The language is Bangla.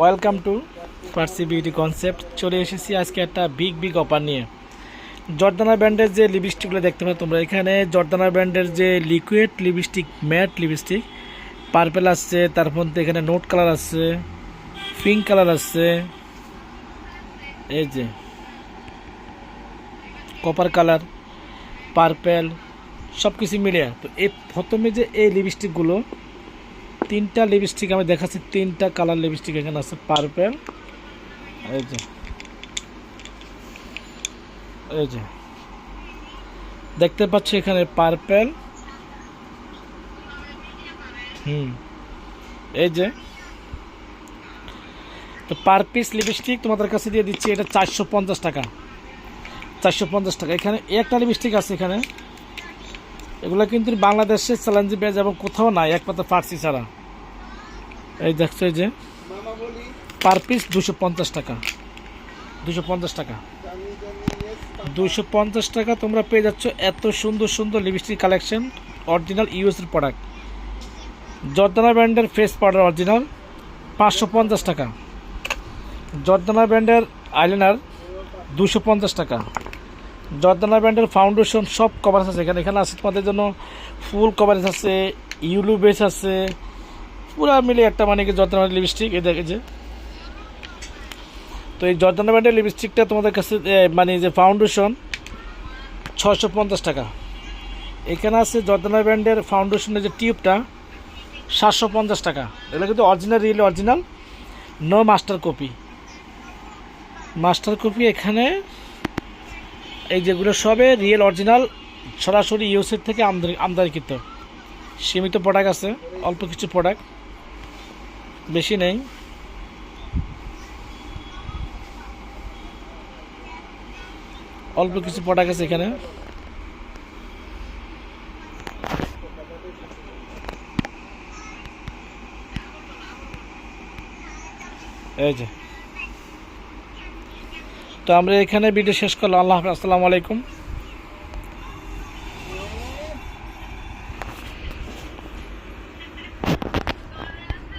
ওয়েলকাম টু ফার্সি বিউটি কনসেপ্ট চলে এসেছি আজকে একটা বিগ বিগ অফার নিয়ে। জর্দানা ব্র্যান্ডের যে লিপস্টিকগুলো দেখতে পাচ্ছ তোমরা এখানে, জর্দানা ব্র্যান্ডের যে liquid lipstick matte lipstick purple আসছে, তার মধ্যে এখানে নোট কালার আসছে পিঙ্ক কালার আসছে, এই যে কপার কালার পার্পেল সব কিছু মিলিয়ে। তো এই প্রথমে যে এই লিপস্টিকগুলো তিনটা লিপস্টিক আমি দেখাচ্ছি, তিনটা কালার লিপস্টিক এখানে আছে পার্পেল এই যে এই যে, দেখতে পাচ্ছি এখানে পার্পেল হুম, এই যে, তো পার পিস লিপস্টিক তোমাদের কাছে দিয়ে দিচ্ছি, এটা চারশো পঞ্চাশ টাকা, চারশো পঞ্চাশ টাকা, এখানে একটা লিপস্টিক আছে এখানে, এগুলো কিন্তু বাংলাদেশের চ্যালেঞ্জ পেয়ে এবং কোথাও নাই, একমাত্র ফার্সি ছাড়া। এই দেখছ যে পার পিস দুশো পঞ্চাশ টাকা। দুশো পঞ্চাশ টাকা। দুশো পঞ্চাশ টাকা তোমরা পেয়ে যাচ্ছ এত সুন্দর সুন্দর লিপস্টিক কালেকশন অরিজিনাল ইউএসের প্রোডাক্ট জর্দানা ব্র্যান্ডের ফেস পাউডার অরিজিনাল পাঁচশো পঞ্চাশ টাকা। জর্দানা ব্র্যান্ডের আইলাইনার দুশো পঞ্চাশ টাকা। জর্দানা ব্র্যান্ডের ফাউন্ডেশন সব কভারেজ আছে। এখানে এখানে আছে তোমাদের জন্য ফুল কভারেজ আছে ইউলু বেস আছে পুরো মিলে একটা মানে কি যত্ন লিপস্টিক এই দেখে যে। তো এই জর্দানা ব্র্যান্ডের লিপস্টিকটা তোমাদের কাছে মানে যে ফাউন্ডেশন ছশো পঞ্চাশ টাকা। এখানে আছে জর্দানা ব্র্যান্ডের ফাউন্ডেশনের যে টিউবটা সাতশো পঞ্চাশ টাকা। এগুলো কিন্তু original real original no master copy master copy এখানে, এই যেগুলো সবে রিয়েল অরিজিনাল সরাসরি ইউএসএর থেকে আমদানি আমদানিকৃত। সীমিত প্রোডাক্ট আছে, অল্প কিছু প্রোডাক্ট বেশি নেই। অল্প কিছু পটা গেছে এখানে। এই যে। তো আমরা এখানে ভিডিও শেষ করলাম। আল্লাহ হাফেজ। আসসালামু আলাইকুম।